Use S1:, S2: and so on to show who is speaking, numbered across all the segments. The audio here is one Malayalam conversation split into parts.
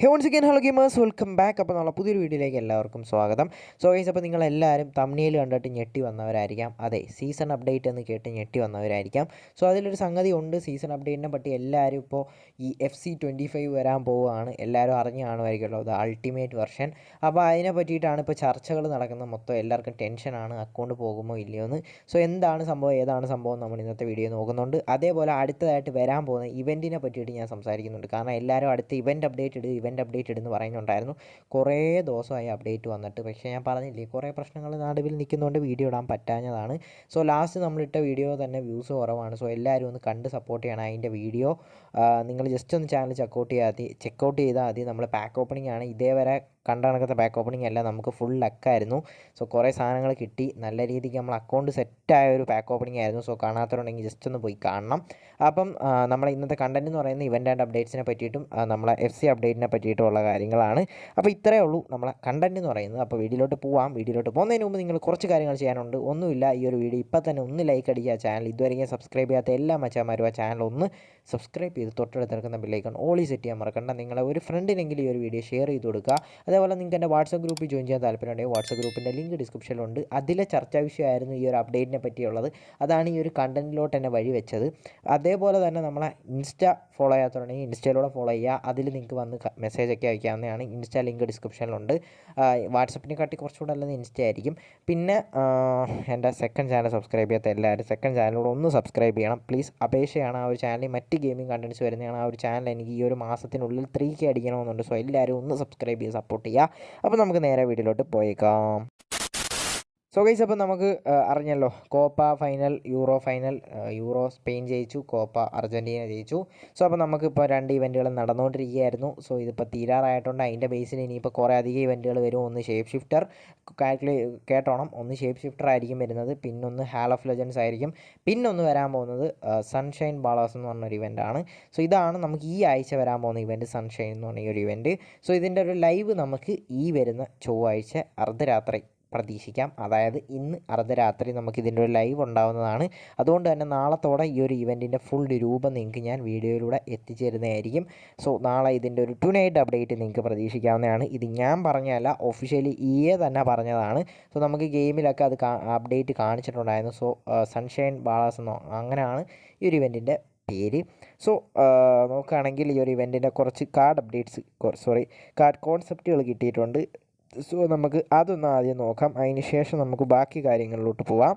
S1: Hey once again hello gamers welcome back അപ്പോൾ നമ്മളെ പുതിയൊരു വീഡിയോയിലേക്ക് എല്ലാവർക്കും സ്വാഗതം. സോ ഗൈസ് അപ്പോൾ നിങ്ങളെല്ലാവരും തമ്മിയിൽ കണ്ടിട്ട് ഞെട്ടി വന്നവരായിരിക്കാം. അതെ സീസൺ അപ്ഡേറ്റ് എന്ന് കേട്ട് ഞെട്ടി വന്നവരായിരിക്കാം. സോ അതിലൊരു സംഗതി ഉണ്ട്. സീസൺ അപ്ഡേറ്റിനെ പറ്റി എല്ലാവരും ഇപ്പോൾ ഈ എഫ് സി ട്വന്റി ഫൈവ് വരാൻ പോവുകയാണ്. എല്ലാവരും അറിഞ്ഞു കാണുമായിരിക്കുമല്ലോ അത് അൾട്ടിമേറ്റ് വെർഷൻ അപ്പോൾ അതിനെ പറ്റിയിട്ടാണ് ഇപ്പോൾ ചർച്ചകൾ നടക്കുന്നത്. മൊത്തം എല്ലാവർക്കും ടെൻഷനാണ് അക്കൗണ്ട് പോകുമോ ഇല്ലയോ എന്ന്. സോ എന്താണ് സംഭവം? ഏതാണ് സംഭവം? നമ്മൾ ഇന്നത്തെ വീഡിയോ നോക്കുന്നുണ്ട്. അതേപോലെ അടുത്തതായിട്ട് വരാൻ പോകുന്ന ഇവന്റിനെ പറ്റിയിട്ട് ഞാൻ സംസാരിക്കുന്നുണ്ട്. കാരണം എല്ലാവരും അടുത്ത ഇവന്റ് അപ്ഡേറ്റ് ഇട് ഇവന്റ് അപ്ഡേറ്റ് ഇടുന്ന് പറയുന്നുണ്ടായിരുന്നു. കുറേ ദിവസമായി അപ്ഡേറ്റ് വന്നിട്ട്. പക്ഷേ ഞാൻ പറഞ്ഞില്ലേ കുറേ പ്രശ്നങ്ങൾ നടുവിൽ നിൽക്കുന്നതുകൊണ്ട് വീഡിയോ ഇടാൻ പറ്റാഞ്ഞതാണ്. സോ ലാസ്റ്റ് നമ്മളിട്ട വീഡിയോ തന്നെ വ്യൂസ് കുറവാണ്. സോ എല്ലാവരും ഒന്ന് കണ്ട് സപ്പോർട്ട് ചെയ്യണം അതിന്റെ വീഡിയോ നിങ്ങൾ ജസ്റ്റ് ഒന്ന് ചാനൽ ചെക്കൗട്ട് ചെയ്താൽ മതി ചെക്കൗട്ട് ചെയ്താൽ മതി. നമ്മൾ പാക്ക് ഓപ്പണിംഗ് ആണ്. ഇതേവരെ കണ്ട കണക്കത്തെ ബാക്ക് ഓപ്പണിംഗ് അല്ല നമുക്ക് ഫുൾ ലക്കായിരുന്നു സോ കുറേ സാധനങ്ങൾ കിട്ടി. നല്ല രീതിക്ക് നമ്മൾ അക്കൗണ്ട് സെറ്റായ ഒരു ബാക്ക് ഓപ്പണിംഗ് ആയിരുന്നു. സോ കാണാത്തവരുണ്ടെങ്കിൽ ജസ്റ്റ് ഒന്ന് പോയി കാണണം. അപ്പം നമ്മളെ ഇന്നത്തെ കണ്ടന്റ് എന്ന് പറയുന്നത് ഇവന്റ് ആൻഡ് അപ്ഡേറ്റ്സിനെ പറ്റിയിട്ടും നമ്മളെ എഫ് സി അപ്ഡേറ്റിനെ പറ്റിയിട്ടുള്ള കാര്യങ്ങളാണ്. അപ്പോൾ ഇത്രയേ ഉള്ളൂ നമ്മളെ കണ്ടന്റ് എന്ന് പറയുന്നത്. അപ്പോൾ വീഡിയോയിലോട്ട് പോവാം. വീഡിയോയിലോട്ട് പോകുന്നതിന് മുമ്പ് നിങ്ങൾ കുറച്ച് കാര്യങ്ങൾ ചെയ്യാനുണ്ട്. ഒന്നുമില്ല. ഈ ഒരു വീഡിയോ ഇപ്പം തന്നെ ഒന്ന് ലൈക്ക് അടിക്കുക. ചാനൽ ഇതുവരെയും സബ്സ്ക്രൈബ് ചെയ്യാത്ത എല്ലാ മച്ചാന്മാരും ആ ചാനൽ ഒന്ന് സബ്സ്ക്രൈബ് ചെയ്ത് തൊട്ടടുത്ത് നിൽക്കുന്ന ബില്ലേക്കൺ ഓളി സെറ്റ് ചെയ്യാൻ മറക്കണ്ട. നിങ്ങളെ ഒരു ഫ്രണ്ടിനെങ്കിലും ഈ ഒരു വീഡിയോ ഷെയർ ചെയ്ത് കൊടുക്കുക. അതേപോലെ നിങ്ങൾക്ക് എന്റെ വാട്സപ്പ് ഗ്രൂപ്പിൽ ജോയിൻ ചെയ്യാൻ താല്പര്യമുണ്ടെങ്കിൽ വാട്സപ്പ് ഗ്രൂപ്പിന്റെ ലിങ്ക് ഡിസ്ക്രിപ്ഷനിലുണ്ട് അതിലെ ചർച്ചാ വിഷയമായിരുന്നു ഈ ഒരു അപ്ഡേറ്റിനെ പറ്റിയുള്ളത്. അതാണ് ഈ ഒരു കണ്ടന്റിലോട്ട് എന്നെ വഴി വെച്ചത്. അതേപോലെ തന്നെ നമ്മളെ ഇൻസ്റ്റ ഫോളോ ചെയ്യാത്തവരുണ്ടെങ്കിൽ ഇൻസ്റ്റയിലൂടെ ഫോളോ ചെയ്യുക. അതിൽ നിങ്ങൾക്ക് വന്ന് മെസ്സേജ് ഒക്കെ അയക്കാവുന്നതാണ്. ഇൻസ്റ്റ ലിങ്ക് ഡിസ്ക്രിപ്ഷനിലുണ്ട് വാട്സപ്പിനെ കാട്ടി കുറച്ചുകൂടെ നല്ലത് ഇൻസ്റ്റ ആയിരിക്കും. പിന്നെ എന്റെ സെക്കൻഡ് ചാനൽ സബ്സ്ക്രൈബ് ചെയ്യാത്ത എല്ലാവരും സെക്കൻഡ് ചാനലിലൂടെ ഒന്ന് സബ്സ്ക്രൈബ് ചെയ്യണം. പ്ലീസ് അപേക്ഷയാണ് ആ ഒരു ചാനലിൽ മറ്റ് ഗെയിമിംഗ് കണ്ടന്റ്സ് വരുന്നതാണ്. ആ ഒരു ചാനൽ എനിക്ക് ഈ ഒരു മാസത്തിനുള്ളിൽ ത്രീ കെ അടിക്കണമെന്നുണ്ട്. സോ എല്ലാവരും ഒന്ന് സബ്സ്ക്രൈബ് ചെയ്ത് സപ്പോർട്ട് ചെയ്യുക അപ്പോൾ നമുക്ക് നേരെ വീട്ടിലോട്ട് പോയേക്കാം. സോ ഗൈസ് അപ്പോൾ നമുക്ക് അറിഞ്ഞല്ലോ Copa final Euro final Euro Spain ജയിച്ചു കോപ്പ അർജന്റീന ജയിച്ചു. സോ അപ്പോൾ നമുക്കിപ്പോൾ രണ്ട് ഇവന്റുകൾ നടന്നുകൊണ്ടിരിക്കുകയായിരുന്നു. സോ ഇതിപ്പോൾ തീരാറായിട്ടുണ്ട് അതിന്റെ ബേസിൽ ഇനിയിപ്പോൾ കുറേ അധികം ഇവന്റുകൾ വരും. ഒന്ന് ഷേപ്പ് ഷിഫ്റ്റർ കാൽക്കുലേ കേട്ടോണം. ഒന്ന് ഷേപ്പ് ഷിഫ്റ്റർ ആയിരിക്കും വരുന്നത്. പിന്നൊന്ന് ഹാൾ ഓഫ് ലെജൻസ് ആയിരിക്കും. പിന്നൊന്ന് വരാൻ പോകുന്നത് സൺഷൈൻ ബാളേഴ്സ് എന്ന് പറഞ്ഞൊരു ഇവന്റാണ് സോ ഇതാണ് നമുക്ക് ഈ ആഴ്ച വരാൻ പോകുന്ന ഇവന്റ് സൺഷൈൻ എന്ന് പറഞ്ഞ ഈ ഒരു ഇവന്റ് സോ ഇതിന്റെ ഒരു ലൈവ് നമുക്ക് ഈ വരുന്ന ചൊവ്വാഴ്ച അർദ്ധരാത്രി പ്രതീക്ഷിക്കാം. അതായത് ഇന്ന് അർദ്ധരാത്രി നമുക്ക് ഇതിന്റെ ഒരു ലൈവ് ഉണ്ടാവുന്നതാണ്. അതുകൊണ്ട് തന്നെ നാളത്തോടെ ഈ ഒരു ഇവന്റിന്റെ ഫുൾ രൂപം നിങ്ങൾക്ക് ഞാൻ വീഡിയോയിലൂടെ എത്തിച്ചേരുന്നതായിരിക്കും. സോ നാളെ ഇതിന്റെ ഒരു ടു നൈറ്റ് അപ്ഡേറ്റ് നിങ്ങൾക്ക് പ്രതീക്ഷിക്കാവുന്നതാണ്. ഇത് ഞാൻ പറഞ്ഞതല്ല ഒഫീഷ്യലി ഈയെ തന്നെ പറഞ്ഞതാണ്. സോ നമുക്ക് ഗെയിമിലൊക്കെ അത് അപ്ഡേറ്റ് കാണിച്ചിട്ടുണ്ടായിരുന്നു. സോ സൺഷൈൻ ബാളാസ് എന്നോ അങ്ങനെയാണ് ഈ ഒരു ഇവന്റിന്റെ പേര്. സോ നോക്കുകയാണെങ്കിൽ ഈ ഒരു ഇവന്റിന്റെ കുറച്ച് കാർഡ് അപ്ഡേറ്റ്സ് സോറി കാർഡ് കോൺസെപ്റ്റുകൾ കിട്ടിയിട്ടുണ്ട്. സോ നമുക്ക് അതൊന്ന് ആദ്യം നോക്കാം. അതിന് ശേഷം നമുക്ക് ബാക്കി കാര്യങ്ങളിലോട്ട് പോവാം.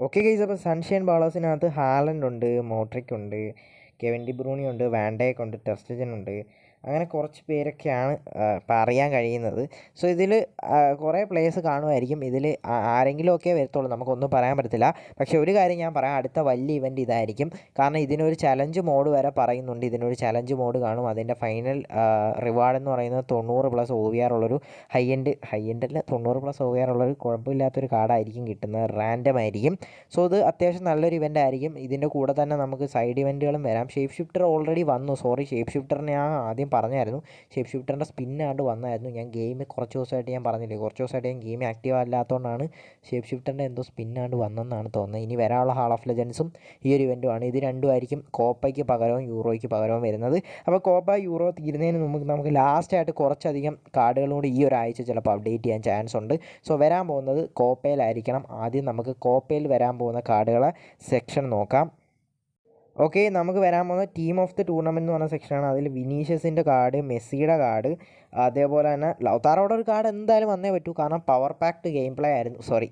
S1: ഓക്കെ ഗൈസ് അപ്പോൾ സൺഷൈൻ ബോളേഴ്സിനകത്ത് ഹാലൻഡ് ഉണ്ട് മോട്രിക് ഉണ്ട് കെവിൻ ഡി ബ്രൂണി ഉണ്ട് വാൻഡേക്ക് ഉണ്ട് ടെസ്റ്റജൻ ഉണ്ട്. അങ്ങനെ കുറച്ച് പേരൊക്കെയാണ് ഇപ്പം അറിയാൻ കഴിയുന്നത്. സോ ഇതിൽ കുറേ പ്ലേയേഴ്സ് കാണുമായിരിക്കും. ഇതിൽ ആരെങ്കിലുമൊക്കെ വരത്തുള്ളൂ. നമുക്കൊന്നും പറയാൻ പറ്റത്തില്ല. പക്ഷേ ഒരു കാര്യം ഞാൻ പറയാം. അടുത്ത വലിയ ഇവന്റ് ഇതായിരിക്കും. കാരണം ഇതിനൊരു ചലഞ്ച് മോഡ് വരെ പറയുന്നുണ്ട്. ഇതിനൊരു ചലഞ്ച് മോഡ് കാണും. അതിന്റെ ഫൈനൽ റിവാർഡ് എന്ന് പറയുന്നത് തൊണ്ണൂറ് പ്ലസ് ഒ വി ആർ ഉള്ളൊരു ഹൈ എൻഡ് ഹൈ എൻഡ് അല്ല തൊണ്ണൂറ് പ്ലസ് ഒ വി ആർ ഉള്ളൊരു കുഴപ്പമില്ലാത്തൊരു കാർഡായിരിക്കും കിട്ടുന്നത്. റാൻഡം ആയിരിക്കും. സോ ഇത് അത്യാവശ്യം നല്ലൊരു ഇവന്റ് ആയിരിക്കും. ഇതിന്റെ കൂടെ തന്നെ നമുക്ക് സൈഡ് ഇവന്റുകളും വരാം. ഷേപ്പ് ഷിഫ്റ്റർ ഓൾറെഡി വന്നു സോറി ഷേപ്പ് ഷിഫ്റ്ററിനെ ആദ്യം പറഞ്ഞായിരുന്നു. ഷേപ്പ് ഷിഫ്റ്ററിന്റെ സ്പിന്നാണ്ട് വന്നായിരുന്നു. ഞാൻ ഗെയിം കുറച്ച് ദിവസമായിട്ട് ഞാൻ പറഞ്ഞില്ലേ? കുറച്ച് ദിവസമായിട്ട് ഞാൻ ഗെയിം ആക്റ്റീവ് അല്ലാത്തതുകൊണ്ടാണ് ഷേപ്പ് ഷിഫ്റ്ററിന്റെ എന്തോ സ്പിന്നാണ്ട് വന്നെന്നാണ് തോന്നുന്നത് ഇനി വരാനുള്ള ഹാൾ ഓഫ് ലെജൻസും ഈ ഒരു ഇവന്റുമാണ് ഇത് രണ്ടും ആയിരിക്കും കോപ്പയ്ക്ക് പകരവും യൂറോയ്ക്ക് പകരവും വരുന്നത്. അപ്പോൾ കോപ്പ യൂറോ തീരുന്നതിന് നമുക്ക് നമുക്ക് ലാസ്റ്റായിട്ട് കുറച്ചധികം കാർഡുകളും കൂടി ഈ ഒരാഴ്ച ചിലപ്പോൾ അപ്ഡേറ്റ് ചെയ്യാൻ ചാൻസ് ഉണ്ട്. സോ വരാൻ പോകുന്നത് കോപ്പയിലായിരിക്കണം. ആദ്യം നമുക്ക് കോപ്പയിൽ വരാൻ പോകുന്ന കാർഡുകളെ സെക്ഷൻ നോക്കാം. ഓക്കെ നമുക്ക് വരാൻ പോകുന്ന ടീം ഓഫ് ദി ടൂർണമെന്റ് എന്ന് പറഞ്ഞ സെക്ഷനാണ് അതിൽ വിനീഷ്യസിന്റെ കാർഡ് മെസ്സിയുടെ കാർഡ് അതേപോലെ തന്നെ ലൗതാറോടെ ഒരു കാർഡ് എന്തായാലും വന്നേ പറ്റൂ. കാരണം പവർ പാക്ഡ് ഗെയിം പ്ലേ ആയിരുന്നു സോറി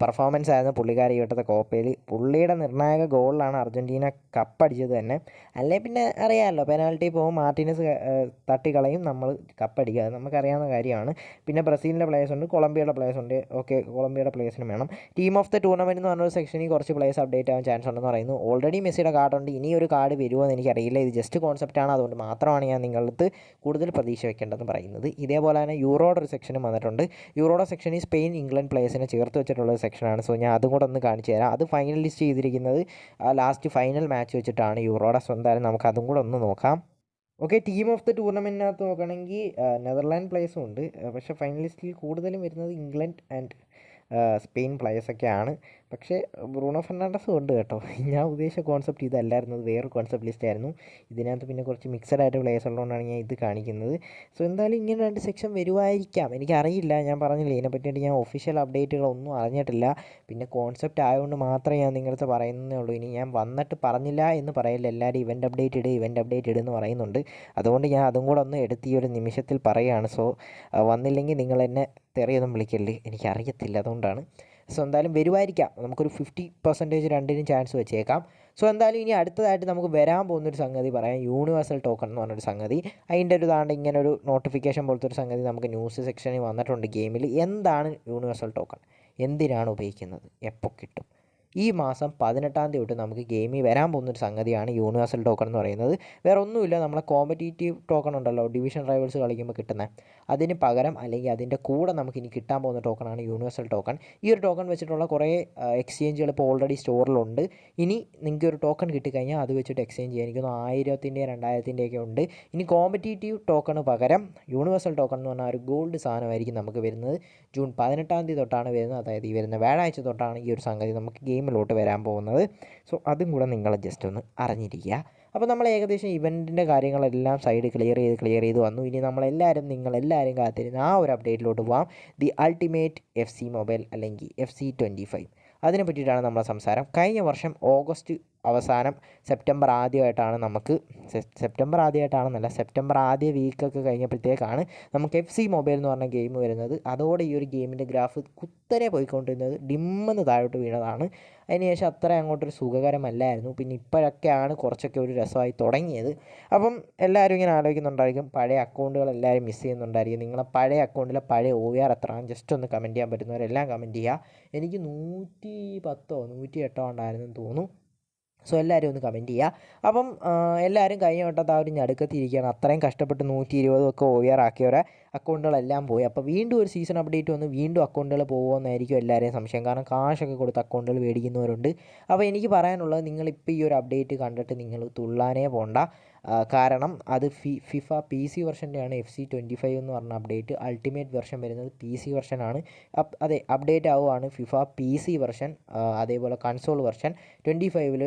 S1: പെർഫോമൻസ് ആയിരുന്നു പുള്ളിക്കാരി ഇവിടുത്തെ കോപ്പയിൽ പുള്ളിയുടെ നിർണായക ഗോളിലാണ് അർജന്റീന കപ്പടിച്ചത് തന്നെ. അല്ലേ പിന്നെ അറിയാമല്ലോ പെനാൽറ്റി പോകും മാർട്ടിനസ് തട്ടിക്കളയും നമ്മൾ കപ്പടിക്കുക അത് നമുക്കറിയാവുന്ന കാര്യമാണ്. പിന്നെ ബ്രസീലിന്റെ പ്ലേയേഴ്സ് ഉണ്ട് കൊളംബിയയുടെ പ്ലേയേഴ്സ് ഉണ്ട്. ഓക്കെ കൊളംബിയയുടെ പ്ലേയേഴ്സിനും വേണം. ടീം ഓഫ് ദ ടൂർണമെന്റ് എന്ന് പറഞ്ഞൊരു സെക്ഷനിൽ കുറച്ച് പ്ലേയേഴ്സ് അപ്ഡേറ്റ് ആവാൻ ചാൻസ് ഉണ്ടെന്ന് പറയുന്നു. ഓൾറെഡി മെസ്സിയുടെ കാർഡുണ്ട്. ഇനി ഒരു കാർഡ് വരുമോ എന്ന് എനിക്കറിയില്ല. ഇത് ജസ്റ്റ് കോൺസെപ്റ്റാണ് അതുകൊണ്ട് മാത്രമാണ് ഞാൻ നിങ്ങളടുത്ത് കൂടുതൽ പ്രതീക്ഷ വെക്കേണ്ടതെന്ന് പറയുന്നത്. ഇതേപോലെ തന്നെ യൂറോയുടെ ഒരു സെക്ഷനും വന്നിട്ടുണ്ട്. യൂറോയുടെ ഈ സ്പെയിൻ ഇംഗ്ലണ്ട് പ്ലേയേഴ്സിനെ ചേർത്ത് വെച്ചിട്ടുള്ള സെക്ഷനാണ് സോ ഞാൻ അതും കൂടെ ഒന്ന് കാണിച്ചു തരാം. അത് ഫൈനലിസ്റ്റ് ചെയ്തിരിക്കുന്നത് ലാസ്റ്റ് ഫൈനൽ മാച്ച് വെച്ചിട്ടാണ് യൂറോയുടെ സോ എന്തായാലും നമുക്ക് അതും കൂടെ ഒന്ന് നോക്കാം. ഓക്കെ ടീം ഓഫ് ദ ടൂർണമെന്റിനകത്ത് നോക്കുകയാണെങ്കിൽ നെതർലാൻഡ് പ്ലേയേഴ്സും ഉണ്ട്. പക്ഷേ ഫൈനലിസ്റ്റിൽ കൂടുതലും വരുന്നത് ഇംഗ്ലണ്ട് ആൻഡ് സ്പെയിൻ പ്ലയേഴ്സൊക്കെയാണ് പക്ഷേ ബ്രൂണോ ഫെർണാണ്ടസ് ഉണ്ട് കേട്ടോ. ഞാൻ ഉദ്ദേശിച്ച കോൺസെപ്റ്റ് ഇതല്ലായിരുന്നു. അത് വേറെ കോൺസെപ്റ്റ് ലിസ്റ്റ് ആയിരുന്നു. ഇതിനകത്ത് പിന്നെ കുറച്ച് മിക്സഡ് ആയിട്ട് പ്ലേയേഴ്സ് ഉള്ളതുകൊണ്ടാണ് ഞാൻ ഇത് കാണിക്കുന്നത്. സോ എന്തായാലും ഇങ്ങനെ രണ്ട് സെക്ഷൻ വരുമായിരിക്കാം. എനിക്കറിയില്ല. ഞാൻ പറഞ്ഞില്ല ഇതിനെ പറ്റിയിട്ട് ഞാൻ ഒഫീഷ്യൽ അപ്ഡേറ്റുകളൊന്നും അറിഞ്ഞിട്ടില്ല. പിന്നെ കോൺസെപ്റ്റ് ആയതുകൊണ്ട് മാത്രമേ ഞാൻ നിങ്ങളടുത്ത് പറയുന്നേ ഉള്ളൂ. ഇനി ഞാൻ വന്നിട്ട് പറഞ്ഞില്ല എന്ന് പറയില്ല. എല്ലാവരും ഇവന്റ് അപ്ഡേറ്റ് ഇട് ഇവന്റ് അപ്ഡേറ്റ് ഇടുന്ന് പറയുന്നുണ്ട്. അതുകൊണ്ട് ഞാൻ അതും കൂടെ ഒന്ന് എടുത്ത് ഈ ഒരു നിമിഷത്തിൽ പറയുകയാണ് സോ വന്നില്ലെങ്കിൽ നിങ്ങൾ എന്നെ തെറിയൊന്നും വിളിക്കല്ലേ? എനിക്കറിയത്തില്ല. അതുകൊണ്ടാണ്. സോ എന്തായാലും വരുമായിരിക്കാം നമുക്കൊരു ഫിഫ്റ്റി പെർസെന്റേജ് രണ്ടിനും ചാൻസ് വെച്ചേക്കാം. സോ എന്തായാലും ഇനി അടുത്തതായിട്ട് നമുക്ക് വരാൻ പോകുന്നൊരു സംഗതി പറയാം. യൂണിവേഴ്സൽ ടോക്കൺ എന്ന് പറഞ്ഞൊരു സംഗതി. അതിന്റെ ഒരു ഇതാണ്ട് ഇങ്ങനെ ഒരു നോട്ടിഫിക്കേഷൻ പോലത്തെ ഒരു സംഗതി നമുക്ക് ന്യൂസ് സെക്ഷനിൽ വന്നിട്ടുണ്ട് ഗെയിമിൽ എന്താണ് യൂണിവേഴ്സൽ ടോക്കൺ എന്തിനാണ് ഉപയോഗിക്കുന്നത്? എപ്പോൾ കിട്ടും? ഈ മാസം പതിനെട്ടാം തീയതി തൊട്ട് നമുക്ക് ഗെയിമിൽ വരാൻ പോകുന്നൊരു സംഗതിയാണ് യൂണിവേഴ്സൽ ടോക്കൺ എന്ന് പറയുന്നത്. വേറെ ഒന്നുമില്ല നമ്മളെ കോമ്പറ്റീറ്റീവ് ടോക്കൺ ഉണ്ടല്ലോ ഡിവിഷൻ റൈവൽസ് കളിക്കുമ്പോൾ കിട്ടുന്നത് അതിന് പകരം അല്ലെങ്കിൽ അതിന്റെ കൂടെ നമുക്ക് ഇനി കിട്ടാൻ പോകുന്ന ടോക്കണാണ് യൂണിവേഴ്സൽ ടോക്കൺ ഈ ഒരു ടോക്കൺ വെച്ചിട്ടുള്ള കുറേ എക്സ്ചേഞ്ചുകൾ ഇപ്പോൾ ഓൾറെഡി സ്റ്റോറിലുണ്ട് ഇനി നിങ്ങൾക്ക് ഒരു ടോക്കൺ കിട്ടിക്കഴിഞ്ഞാൽ അത് വെച്ചിട്ട് എക്സ്ചേഞ്ച് ചെയ്യാൻ എനിക്കൊന്ന് ആയിരത്തിന്റെ രണ്ടായിരത്തിന്റെയൊക്കെ ഉണ്ട്. ഇനി കോമ്പറ്റീറ്റീവ് ടോക്കണ് പകരം യൂണിവേഴ്സൽ ടോക്കൺ എന്ന് പറഞ്ഞാൽ ഒരു ഗോൾഡ് സാധനമായിരിക്കും നമുക്ക് വരുന്നത്. ജൂൺ പതിനെട്ടാം തീയതി തൊട്ടാണ് വരുന്നത്. അതായത് ഈ വരുന്ന വ്യാഴാഴ്ച തൊട്ടാണ് ഈ ഒരു സംഗതി നമുക്ക് ഗെയിമിലോട്ട് വരാൻ പോകുന്നത്. സോ അതും കൂടെ നിങ്ങൾ ജസ്റ്റ് ഒന്ന് അറിഞ്ഞിരിക്കുക. അപ്പോൾ നമ്മൾ ഏകദേശം ഇവന്റിന്റെ കാര്യങ്ങളെല്ലാം സൈഡ് ക്ലിയർ ചെയ്ത് ക്ലിയർ ചെയ്ത് വന്നു. ഇനി നമ്മളെല്ലാവരും നിങ്ങളെല്ലാവരും കാത്തിരുന്ന ആ ഒരു അപ്ഡേറ്റിലോട്ട് പോകാം the ultimate F C mobile അല്ലെങ്കിൽ എഫ് സി ട്വന്റി ഫൈവ് അതിനെ പറ്റിയിട്ടാണ് നമ്മുടെ സംസാരം. കഴിഞ്ഞ വർഷം ഓഗസ്റ്റ് അവസാനം സെപ്റ്റംബർ ആദ്യമായിട്ടാണ് നമുക്ക് സെപ്റ്റംബർ ആദ്യമായിട്ടാണെന്നല്ല സെപ്റ്റംബർ ആദ്യ വീക്കൊക്കെ കഴിഞ്ഞപ്പോഴത്തേക്കാണ് നമുക്ക് എഫ് സി മൊബൈൽ എന്ന് പറഞ്ഞ ഗെയിം വരുന്നത്. അതോടെ ഈ ഒരു ഗെയിമിന്റെ ഗ്രാഫ് കുത്തനെ പോയിക്കൊണ്ടിരുന്നത് ഡിമ്മെന്ന് താഴോട്ട് വീണതാണ്. അതിനുശേഷം അത്ര അങ്ങോട്ടൊരു സുഖകരമല്ലായിരുന്നു. പിന്നെ ഇപ്പോഴൊക്കെയാണ് കുറച്ചൊക്കെ ഒരു രസമായി തുടങ്ങിയത്. അപ്പം എല്ലാവരും ഇങ്ങനെ ആലോചിക്കുന്നുണ്ടായിരിക്കും പഴയ അക്കൗണ്ടുകൾ എല്ലാവരും മിസ് ചെയ്യുന്നുണ്ടായിരിക്കും. നിങ്ങളെ പഴയ അക്കൗണ്ടിലെ പഴയ ഒ ആർ എത്രയാണ് ജസ്റ്റ് ഒന്ന് കമന്റ് ചെയ്യാൻ പറ്റുന്നവരെല്ലാം കമന്റ് ചെയ്യുക. എനിക്ക് നൂറ്റി പത്തോ നൂറ്റി എട്ടോ ഉണ്ടായിരുന്നെന്ന് തോന്നുന്നു. സോ എല്ലാവരും ഒന്ന് കമന്റ് ചെയ്യുക അപ്പം എല്ലാവരും കഴിഞ്ഞ വട്ടത്ത് ആ ഒരു ഞടുക്കത്തിരിക്കുകയാണ് അത്രയും കഷ്ടപ്പെട്ട് നൂറ്റി ഇരുപതും ഒക്കെ ഒ ആർ ആക്കിയവരെ അക്കൗണ്ടുകളെല്ലാം പോയി. അപ്പോൾ വീണ്ടും ഒരു സീസൺ അപ്ഡേറ്റ് വന്ന് വീണ്ടും അക്കൗണ്ടുകൾ പോകുമെന്നായിരിക്കും എല്ലാവരെയും സംശയം. കാരണം കാശൊക്കെ കൊടുത്ത് അക്കൗണ്ടുകൾ മേടിക്കുന്നവരുണ്ട്. അപ്പോൾ എനിക്ക് പറയാനുള്ളത് നിങ്ങളിപ്പോൾ ഈ ഒരു അപ്ഡേറ്റ് കണ്ടിട്ട് നിങ്ങൾ തുള്ളാനേ പോണ്ട. കാരണം അത് ഫി ഫിഫ പി സി വെർഷന്റെയാണ് എഫ് സി ട്വന്റി ഫൈവ് എന്ന് പറഞ്ഞ അപ്ഡേറ്റ്. അൾട്ടിമേറ്റ് വെർഷൻ വരുന്നത് പി സി വെർഷനാണ്. അതെ അപ്ഡേറ്റ് ആവുകയാണ് ഫിഫ പി സി വെർഷൻ അതേപോലെ കൺസോൾ വെർഷൻ ട്വന്റി ഫൈവിൽ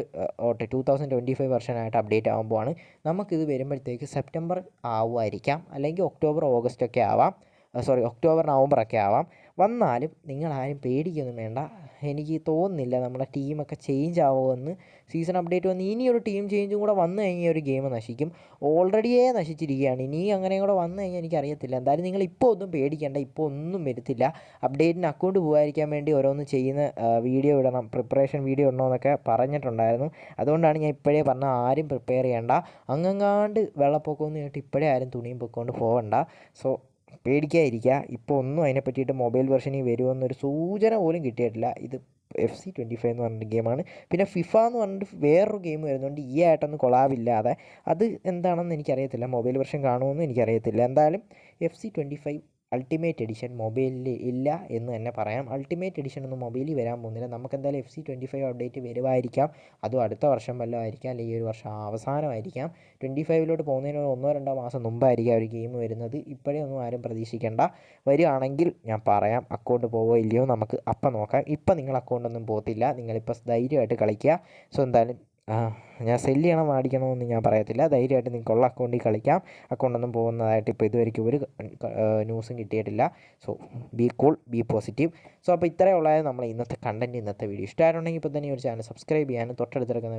S1: ഓട്ടെ ടു തൗസൻഡ് ട്വന്റി ഫൈവ് വെർഷനായിട്ട് അപ്ഡേറ്റ് ആകുമ്പോഴാണ് നമുക്കിത് വരുമ്പോഴത്തേക്ക് സെപ്റ്റംബർ ആവുമായിരിക്കാം. അല്ലെങ്കിൽ ഒക്ടോബർ ഓഗസ്റ്റ് ഒക്കെ ആവാം. സോറി ഒക്ടോബർ നവംബർ ഒക്കെ ആവാം. വന്നാലും നിങ്ങളാരും പേടിക്കൊന്നും വേണ്ട. എനിക്ക് തോന്നുന്നില്ല നമ്മുടെ ടീമൊക്കെ ചേഞ്ച് ആവുമെന്ന്. സീസൺ അപ്ഡേറ്റ് വന്ന് ഇനിയൊരു ടീം ചേഞ്ചും കൂടെ വന്നു കഴിഞ്ഞാൽ ഒരു ഗെയിം നശിക്കും. ഓൾറെഡിയേ നശിച്ചിരിക്കുകയാണ്. ഇനി അങ്ങനെ കൂടെ വന്നു കഴിഞ്ഞാൽ എനിക്കറിയത്തില്ല. എന്തായാലും നിങ്ങൾ ഇപ്പോൾ ഒന്നും പേടിക്കേണ്ട. ഇപ്പോൾ ഒന്നും വരുത്തില്ല. അപ്ഡേറ്റിന് അക്കൗണ്ട് പോകാതിരിക്കാൻ വേണ്ടി ഓരോന്ന് ചെയ്യുന്ന വീഡിയോ ഇടണം. പ്രിപ്പറേഷൻ വീഡിയോ ഇടണമെന്നൊക്കെ പറഞ്ഞിട്ടുണ്ടായിരുന്നു. അതുകൊണ്ടാണ് ഞാൻ ഇപ്പോഴേ പറഞ്ഞ ആരും പ്രിപ്പയർ ചെയ്യേണ്ട. അങ്ങങ്ങാണ്ട് വെള്ളപ്പൊക്കമൊന്നും കേട്ട് ഇപ്പോഴേ ആരും തുണിയും പൊക്കൊണ്ട് പോകണ്ട സോ പേടിക്കാതിരിക്കുക. ഇപ്പോൾ ഒന്നും അതിനെ പറ്റിയിട്ട് മൊബൈൽ വെർഷനിൽ വരുമെന്നൊരു സൂചന പോലും കിട്ടിയിട്ടില്ല. ഇത് എഫ് സി ട്വന്റി ഫൈവ് എന്ന് പറഞ്ഞിട്ട് ഗെയിമാണ് പിന്നെ ഫിഫ എന്ന് പറഞ്ഞിട്ട് വേറൊരു ഗെയിം വരുന്നുണ്ട്. ഈ ആയിട്ടൊന്നും കൊളാവില്ലാതെ അത് എന്താണെന്ന് എനിക്കറിയത്തില്ല. മൊബൈൽ വെർഷൻ കാണുമെന്ന് എനിക്കറിയത്തില്ല. എന്തായാലും F C twenty five ultimate edition മൊബൈലിൽ ഇല്ല എന്ന് തന്നെ പറയാം. അൾട്ടിമേറ്റ് എഡിഷൻ ഒന്നും മൊബൈലിൽ വരാൻ പോകുന്നില്ല. നമുക്ക് എന്തായാലും F C twenty five update വരുമായിരിക്കാം. അതും അടുത്ത വർഷം വല്ലതും ആയിരിക്കാം. അല്ലെങ്കിൽ ഈ ഒരു വർഷം അവസാനമായിരിക്കാം. ട്വന്റി ഫൈവിലോട്ട് പോകുന്നതിന് ഒന്നോ രണ്ടോ മാസം മുമ്പായിരിക്കും ഒരു ഗെയിം വരുന്നത്. ഇപ്പോഴേ ഒന്നും ആരും പ്രതീക്ഷിക്കേണ്ട. വരികയാണെങ്കിൽ ഞാൻ പറയാം. അക്കൗണ്ട് പോവോ ഇല്ലയോ നമുക്ക് അപ്പം നോക്കാം. ഇപ്പം നിങ്ങൾ അക്കൗണ്ടൊന്നും പോകത്തില്ല. നിങ്ങളിപ്പോൾ ധൈര്യമായിട്ട് കളിക്കുക. സോ എന്തായാലും ഞാൻ സെല്ല് ചെയ്യണം മാടിക്കണമെന്നൊന്നും ഞാൻ പറയത്തില്ല. ധൈര്യമായിട്ട് നിങ്ങൾക്കുള്ള അക്കൗണ്ടിൽ കളിക്കാം. അക്കൗണ്ടൊന്നും പോകുന്നതായിട്ട് ഇപ്പോൾ ഇതുവരെയ്ക്കും ഒരു ന്യൂസും കിട്ടിയിട്ടില്ല. So be cool be positive so അപ്പോൾ ഇത്രയും ഉള്ളതായത് നമ്മൾ ഇന്നത്തെ കണ്ടന്റ് ഇന്നത്തെ വീഡിയോ ഇഷ്ടമായിട്ടുണ്ടെങ്കിൽ ഇപ്പോൾ തന്നെ ഒരു ചാനൽ സബ്സ്ക്രൈബ് ചെയ്യാനും തൊട്ടടുത്തിറക്കുന്ന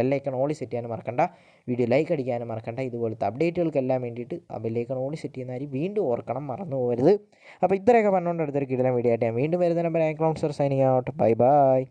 S1: ബെല്ലൈക്കൺ ഓളി സെറ്റ് ചെയ്യാനും മറക്കണ്ട. വീഡിയോ ലൈക്ക് അടിക്കാനും മറക്കണ്ട. ഇതുപോലത്തെ അപ്ഡേറ്റുകൾക്കെല്ലാം വേണ്ടിയിട്ട് ആ ബെല്ലൈക്കൺ ഓളി സെറ്റ് ചെയ്യുന്ന കാര്യം വീണ്ടും ഓർക്കണം മറന്നു പോകരുത്. അപ്പോൾ ഇത്രയൊക്കെ പറഞ്ഞുകൊണ്ട് അടുത്തൊരു കിടന്ന വീഡിയോ ആയിട്ട് ഞാൻ വീണ്ടും വരുന്ന നമ്പർ ആക്രോൺസർ സൈനിങ് ഔട്ട് ബൈ ബൈ